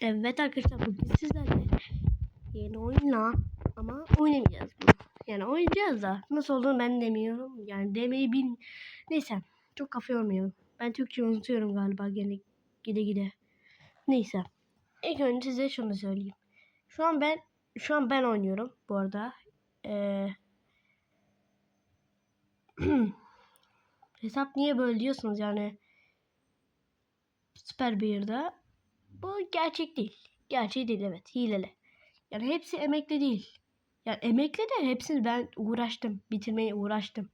Evet arkadaşlar bugün sizlerle yeni oyunla ama oynamayacağız bunu. Yani oynayacağız da nasıl olduğunu ben demiyorum. Yani demeyi bil... Neyse çok kafa yormayalım. Ben Türkçe unutuyorum galiba gene gide gide. Neyse. İlk önce size şunu söyleyeyim. Şu an ben şu an ben oynuyorum bu arada. Ee, hesap niye böyle diyorsunuz yani Süper Bear'da bu gerçek değil. Gerçek değil evet. Hileli. Yani hepsi emekli değil. Yani emekli de hepsini ben uğraştım. Bitirmeye uğraştım.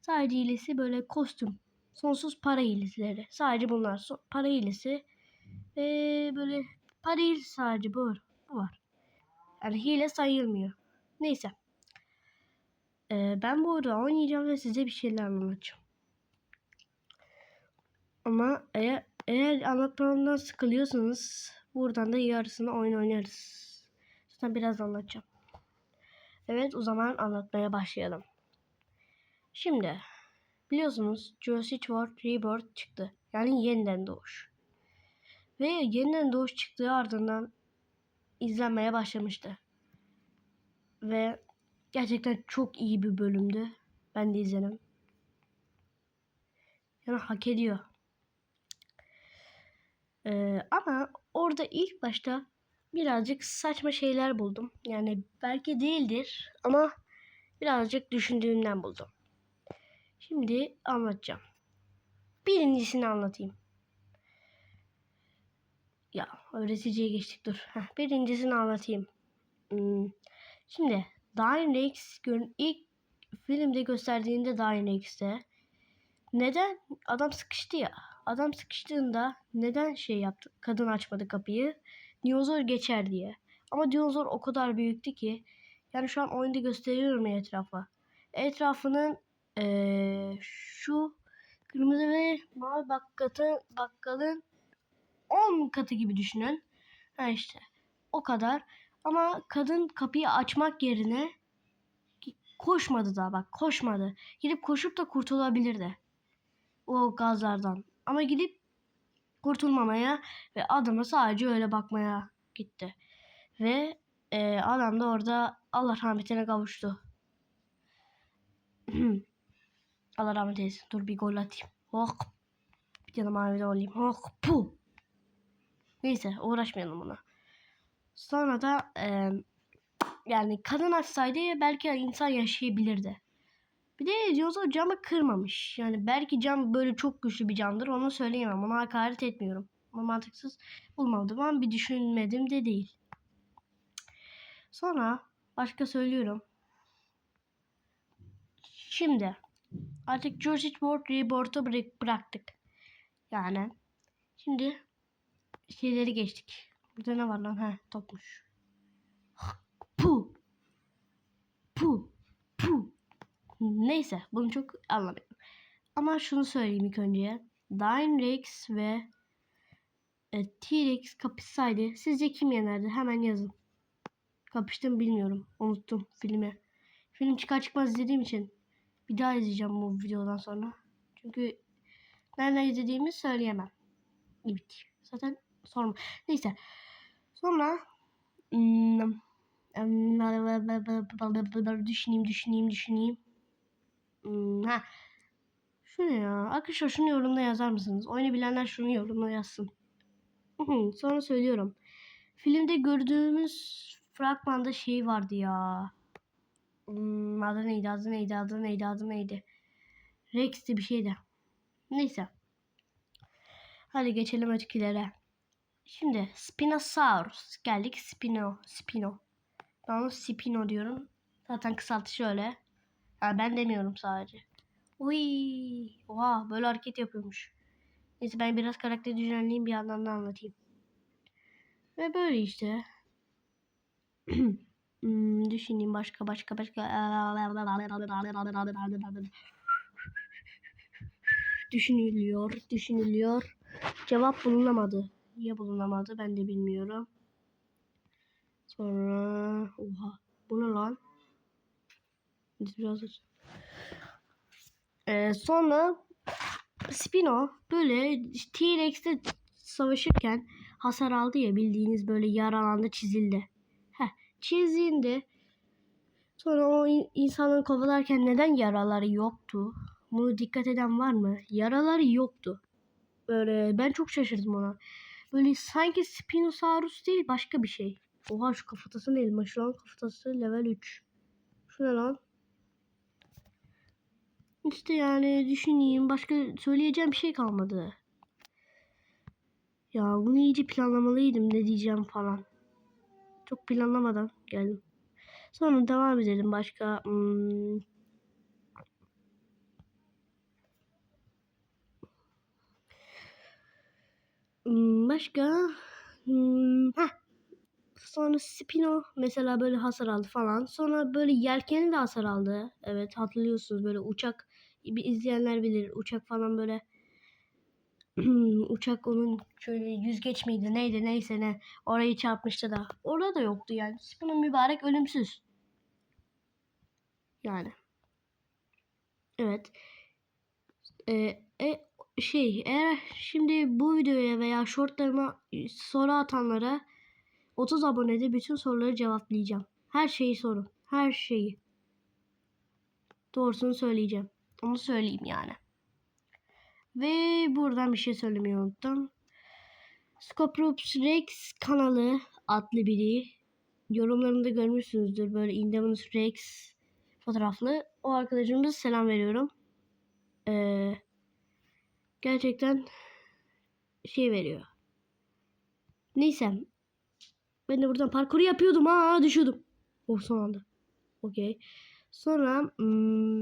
Sadece hilesi böyle kostüm. Sonsuz para hilesileri. Sadece bunlar. So- para hilesi. Ve böyle para hilesi sadece bu, bu var. Yani hile sayılmıyor. Neyse. Ee, ben burada oynayacağım ve size bir şeyler anlatacağım. Ama eğer eğer anlatmamdan sıkılıyorsanız buradan da yarısını oyun oynarız. Zaten biraz anlatacağım. Evet o zaman anlatmaya başlayalım. Şimdi biliyorsunuz Jurassic World Rebirth çıktı. Yani yeniden doğuş. Ve yeniden doğuş çıktığı ardından izlenmeye başlamıştı. Ve gerçekten çok iyi bir bölümdü. Ben de izledim. Yani hak ediyor. Ee, ama orada ilk başta birazcık saçma şeyler buldum. Yani belki değildir ama birazcık düşündüğümden buldum. Şimdi anlatacağım. Birincisini anlatayım. Ya öğreticiye geçtik dur. Heh, birincisini anlatayım. Hmm, Şimdi Dying Rex ilk filmde gösterdiğinde Dying Rex'te neden adam sıkıştı ya? Adam sıkıştığında neden şey yaptı? Kadın açmadı kapıyı. Dinozor geçer diye. Ama dinozor o kadar büyüktü ki yani şu an oyunda gösteriyorum etrafa. Etrafının eee, şu kırmızı ve mavi bakkalın, bakkalın 10 katı gibi düşünün. Ha işte o kadar. Ama kadın kapıyı açmak yerine koşmadı da bak koşmadı. Gidip koşup da kurtulabilirdi. O gazlardan. Ama gidip kurtulmamaya ve adama sadece öyle bakmaya gitti. Ve e, adam da orada Allah rahmetine kavuştu. Allah rahmet eylesin. Dur bir gol atayım. Oh. Bir tane mavi de olayım. Oh. Puh. Neyse uğraşmayalım buna. Sonra da e, yani kadın açsaydı belki insan yaşayabilirdi. Bir de dinozor camı kırmamış. Yani belki cam böyle çok güçlü bir camdır. Onu söyleyemem. Ona hakaret etmiyorum. Ama mantıksız bulmadım ama bir düşünmedim de değil. Sonra başka söylüyorum. Şimdi artık Jurassic World bırak- bıraktık. Yani şimdi şeyleri geçtik. Burada ne var lan? Ha topmuş. Pu. Pu. Neyse bunu çok anlamıyorum. Ama şunu söyleyeyim ilk önce. Dying Rex ve e, T-Rex kapışsaydı sizce kim yenerdi? Hemen yazın. Kapıştım bilmiyorum. Unuttum filmi. Film çıkar çıkmaz izlediğim için bir daha izleyeceğim bu videodan sonra. Çünkü nereden izlediğimi söyleyemem. Evet. Zaten sorma. Neyse. Sonra hmm, düşüneyim düşüneyim düşüneyim. Hmm, ha. Şu ne ya? Arkadaşlar şunu yorumda yazar mısınız? Oyunu şunu yorumda yazsın. Hı, Sonra söylüyorum. Filmde gördüğümüz fragmanda şey vardı ya. Hmm, adı neydi? Adı neydi? Adı neydi? Adı neydi? Rex'ti bir şeydi. Neyse. Hadi geçelim ötekilere. Şimdi Spinosaurus. Geldik Spino. Spino. Ben onu Spino diyorum. Zaten kısaltışı öyle. Ha, ben demiyorum sadece. Uy, oha böyle hareket yapıyormuş. Neyse ben biraz karakteri düzenleyeyim bir yandan da anlatayım. Ve böyle işte. hmm, düşüneyim başka başka başka. Düşünülüyor, düşünülüyor. Cevap bulunamadı. Niye bulunamadı ben de bilmiyorum. Sonra oha bu ne lan? Biraz Ee, sonra Spino böyle T-Rex'te savaşırken hasar aldı ya bildiğiniz böyle yaralandı çizildi. Heh çizildi. Sonra o in- insanları kovalarken neden yaraları yoktu? Bunu dikkat eden var mı? Yaraları yoktu. Böyle ben çok şaşırdım ona. Böyle sanki Spinosaurus değil başka bir şey. Oha şu kafatası ne elma? Şu an kafatası level 3. Şu ne lan? İşte yani düşüneyim. Başka söyleyeceğim bir şey kalmadı. Ya bunu iyice planlamalıydım ne diyeceğim falan. Çok planlamadan geldim. Sonra devam edelim başka. Hmm. Hmm, başka. Hmm. Heh. Sonra Spino mesela böyle hasar aldı falan. Sonra böyle yelkeni de hasar aldı. Evet hatırlıyorsunuz böyle uçak bir izleyenler bilir. Uçak falan böyle uçak onun şöyle yüzgeç miydi neydi neyse ne orayı çarpmıştı da. Orada da yoktu yani. Spino mübarek ölümsüz. Yani. Evet. Ee, e, şey eğer şimdi bu videoya veya shortlarıma soru atanlara 30 abonede bütün soruları cevaplayacağım. Her şeyi sorun. Her şeyi. Doğrusunu söyleyeceğim. Onu söyleyeyim yani. Ve buradan bir şey söylemeyi unuttum. Scoprops Rex kanalı adlı biri. Yorumlarında görmüşsünüzdür. Böyle Indominus Rex fotoğraflı. O arkadaşımıza selam veriyorum. Ee, gerçekten şey veriyor. Neyse. Ben de buradan parkuru yapıyordum. Aa düşüyordum. Oh son anda. Okey. Sonra hmm,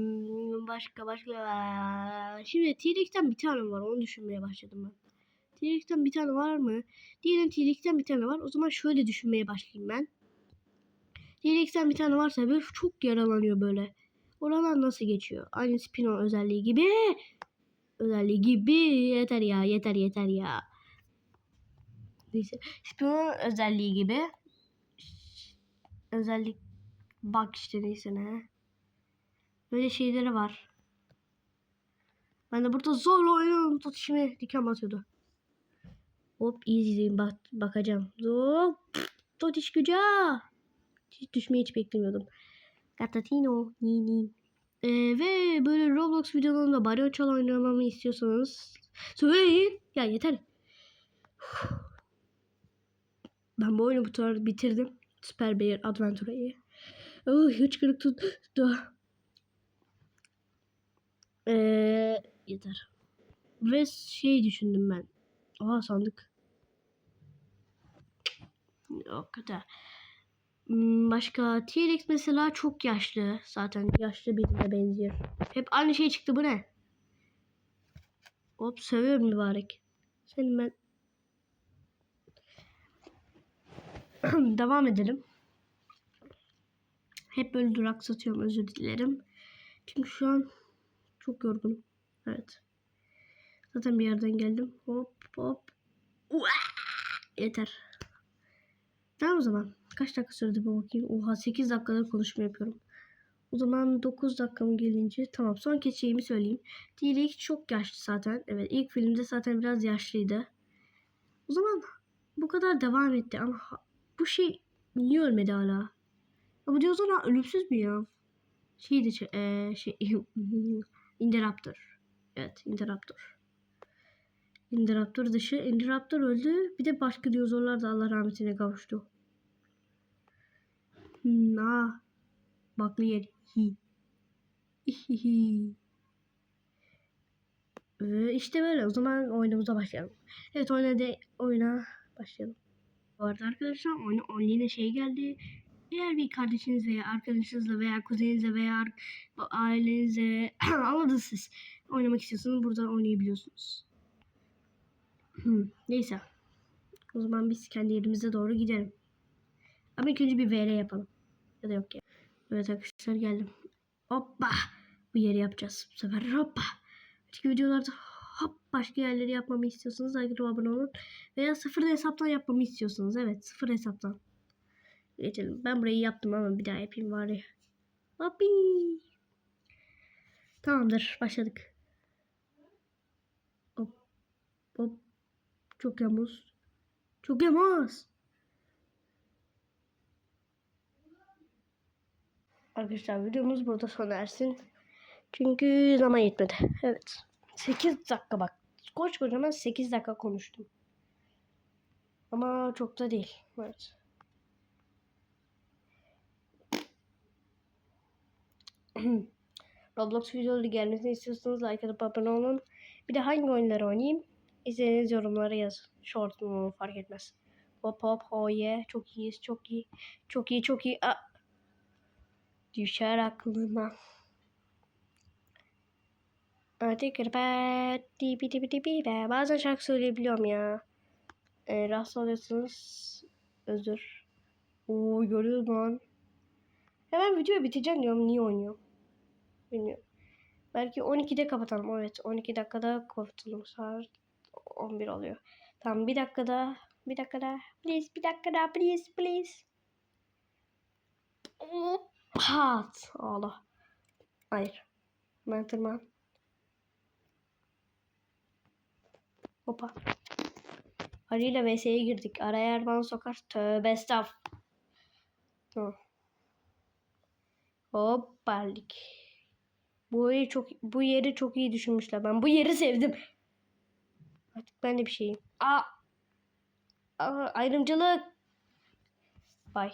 başka başka. Şimdi T-Rex'ten bir tane var. Onu düşünmeye başladım ben. T-Rex'ten bir tane var mı? Diyelim T-Rex'ten bir tane var. O zaman şöyle düşünmeye başlayayım ben. T-Rex'ten bir tane varsa böyle çok yaralanıyor böyle. Oralar nasıl geçiyor? Aynı Spino özelliği gibi. Özelliği gibi. Yeter ya yeter yeter ya. Neyse. Spino özelliği gibi. Özellik bak işte neyse ne. Böyle şeyleri var. Ben de burada zorla oynuyorum. Tut şimdi diken batıyordu. Hop easy'deyim bak bakacağım. Hop. Tut iş gücü. Hiç düşmeyi hiç beklemiyordum. Gatatino. Ni ni. Ee, ve böyle Roblox videolarında Baryon Çal oynamamı istiyorsanız söyleyin. Ya yeter. Ben bu oyunu bu kadar bitirdim. Super Bear Adventure'yi. Oh, hıçkırık tuttu. Ee, yeter. Ve şey düşündüm ben. Aa sandık. Yok da. Hmm, Başka T-Rex mesela çok yaşlı. Zaten yaşlı birine benziyor. Hep aynı şey çıktı bu ne? Hop seviyorum mübarek. Senin ben devam edelim. Hep böyle duraksatıyorum özür dilerim. Çünkü şu an çok yorgunum. Evet. Zaten bir yerden geldim. Hop hop. Uaa! Yeter. Tamam o zaman. Kaç dakika sürdü bu bakayım. Oha 8 dakikadır konuşma yapıyorum. O zaman 9 dakikamı gelince tamam son kez şeyimi söyleyeyim. T-Rex çok yaşlı zaten. Evet ilk filmde zaten biraz yaşlıydı. O zaman bu kadar devam etti ama bu şey niye ölmedi hala? Ya bu dinozor ölümsüz mü ya? Şeydi şey, eee, şey Indoraptor. Evet Indoraptor. Indoraptor dışı. Indoraptor öldü. Bir de başka dinozorlar da Allah rahmetine kavuştu. Hmm, ah. Baklı yer. Hi. Hihihi. Ee, işte böyle. O zaman oyunumuza başlayalım. Evet oyuna, de, oyuna başlayalım. Bu arada arkadaşlar oyuna 10 yine şey geldi. Eğer bir kardeşiniz veya arkadaşınızla veya kuzeninizle veya ailenizle anladınız siz oynamak istiyorsanız buradan oynayabiliyorsunuz. Hmm, neyse. O zaman biz kendi yerimize doğru gidelim. Ama ilk önce bir VR yapalım. Ya da yok ya. Evet arkadaşlar geldim. Hoppa. Bu yeri yapacağız. Bu sefer hoppa. Başka videolarda hop başka yerleri yapmamı istiyorsanız like abone olun. Veya sıfır hesaptan yapmamı istiyorsanız. Evet sıfır hesaptan. Geçelim. Ben burayı yaptım ama bir daha yapayım bari. Hoppi. Tamamdır. Başladık. Hop. Hop. Çok yalnız. Çok yamaz. Arkadaşlar videomuz burada sona ersin. Çünkü zaman yetmedi. Evet. 8 dakika bak. Koç kocaman 8 dakika konuştum. Ama çok da değil. Evet. Roblox videoları gelmesini istiyorsanız like atıp abone olun. Bir de hangi oyunları oynayayım? İstediğiniz yorumlara yazın. Short mu fark etmez. Hop hop yeah. Çok iyiyiz çok iyi. Çok iyi çok iyi. Aa. Düşer aklıma. Bazen şarkı söyleyebiliyorum ya. E, rahatsız oluyorsunuz. Özür. Oo görüyor lan. Hemen video biteceğim diyorum. Niye oynuyorum? Bilmiyorum. Belki 12'de kapatalım. Evet 12 dakikada kapatalım. Saat 11 oluyor. Tamam bir dakikada. Bir dakikada. Please bir dakikada. Please please. Hat. Allah. Hayır. Ben tırman. Hopa. Ali ile VS'ye girdik. Araya Erman sokar. Tövbe estağf. Tamam. Hoppalik. Bu yeri çok bu yeri çok iyi düşünmüşler. Ben bu yeri sevdim. Artık ben de bir şeyim. Aa. Aa ayrımcılık. Bye.